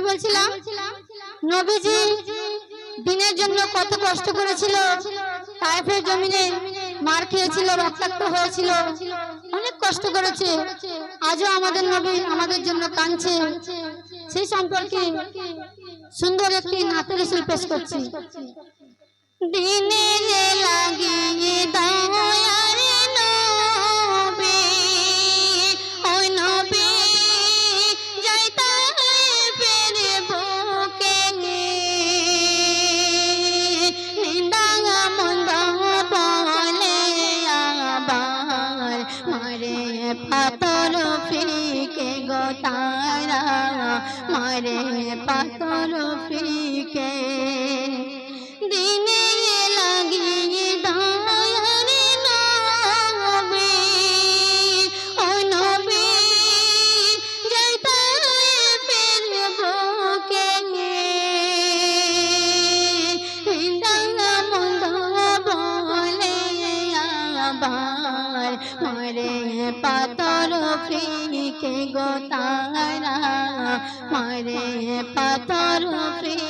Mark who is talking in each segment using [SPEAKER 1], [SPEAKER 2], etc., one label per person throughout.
[SPEAKER 1] আমি বলছিলাম, নবীজি দিনের জন্য কত কষ্ট করেছিল, তাইফের জমিনে মার খেয়েছিল, রক্তাক্ত হয়েছিল, অনেক কষ্ট করেছে। আজও আমাদের নবী আমাদের জন্য কাঁদছে। সেই সম্পর্কে সুন্দর একটি নাতের পেশ করছি। দিনে লাগিয়ে মারে পাতর ফিকে। দিনে লাগিয়ে দয়ারে নবী, ও নবী যাইতা ফের বুকে নিন্দা মন্দ বলে আবার মারে পাতর ফিকে। গো তারা মারে পাথর ফিকে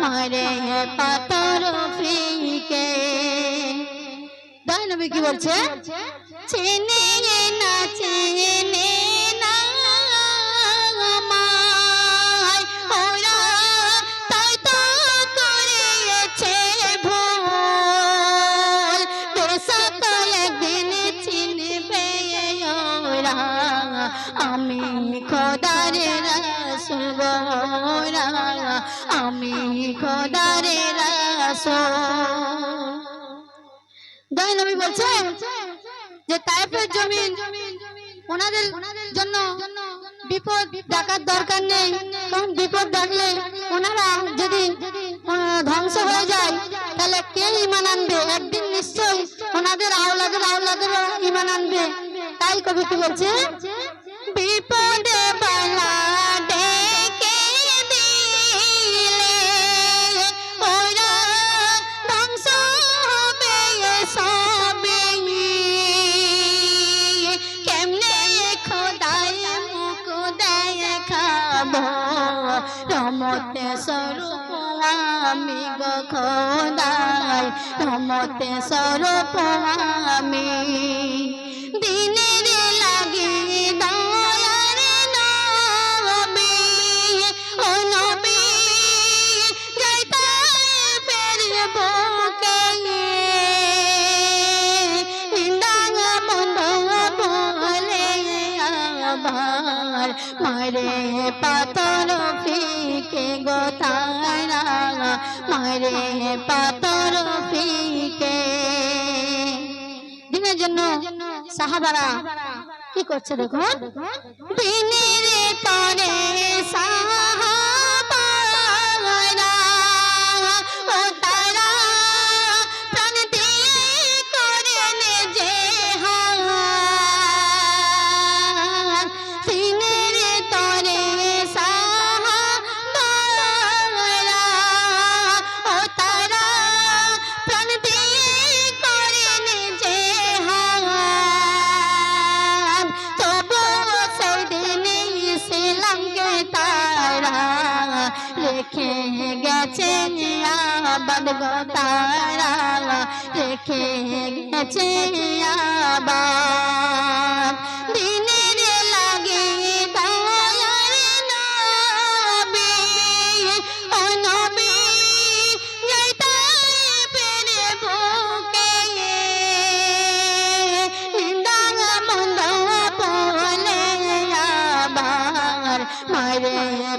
[SPEAKER 1] মারে পাতর ফিকে। দানবী কি বলছে? চেনে না চেনে আমি খোদার রাসুল গোরা আমি খোদার রাসুল। দয় নবী বলছে যে তাইফের জমিন ওনাদের জন্য বিপদ ডাকার দরকার নেই। কারণ বিপদ ডাকলে ওনারা যদি ধ্বংস হয়ে যায় তাহলে কে ইমান আনবে? একদিন নিশ্চয়ই ওনাদের আওলাদের আওলাদের ইমান আনবে। তাই কবি কি বলছে? রমতে স্বরূপ আমি গো খোদায় রমতে স্বরূপ আমি মারে পাতর ফিকে গো তারা, মারে পাতর ফিকে। দিনের জন্য সাহাবারা কি করছে দেখুন? দিনের তরে সাহাবারা রেখে গেছে আবাদ গো তারা রেখে গেছে আবাদ দিনের মারে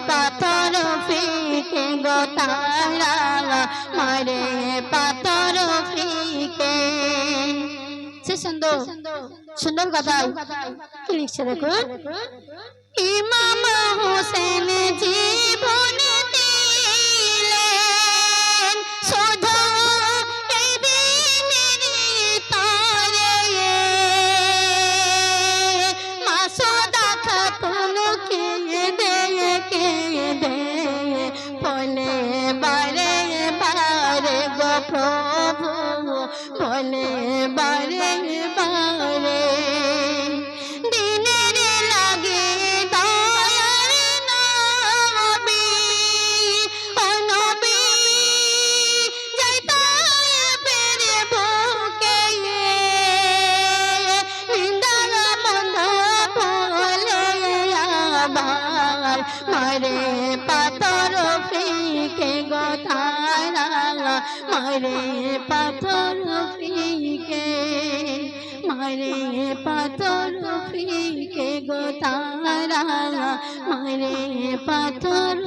[SPEAKER 1] পাথর ফিকে গো তারা পাথর ফিকে। সে সুন্দর সুন্দর কথা কি লিখছে দেখুন? ইমাম হোসেন জীবন বারে বারে। দিনের লাগে মারে পাথর ফিকে গো তারা মারে পাথর মারে পাথর ফিকে গো তারা। মরে পাথর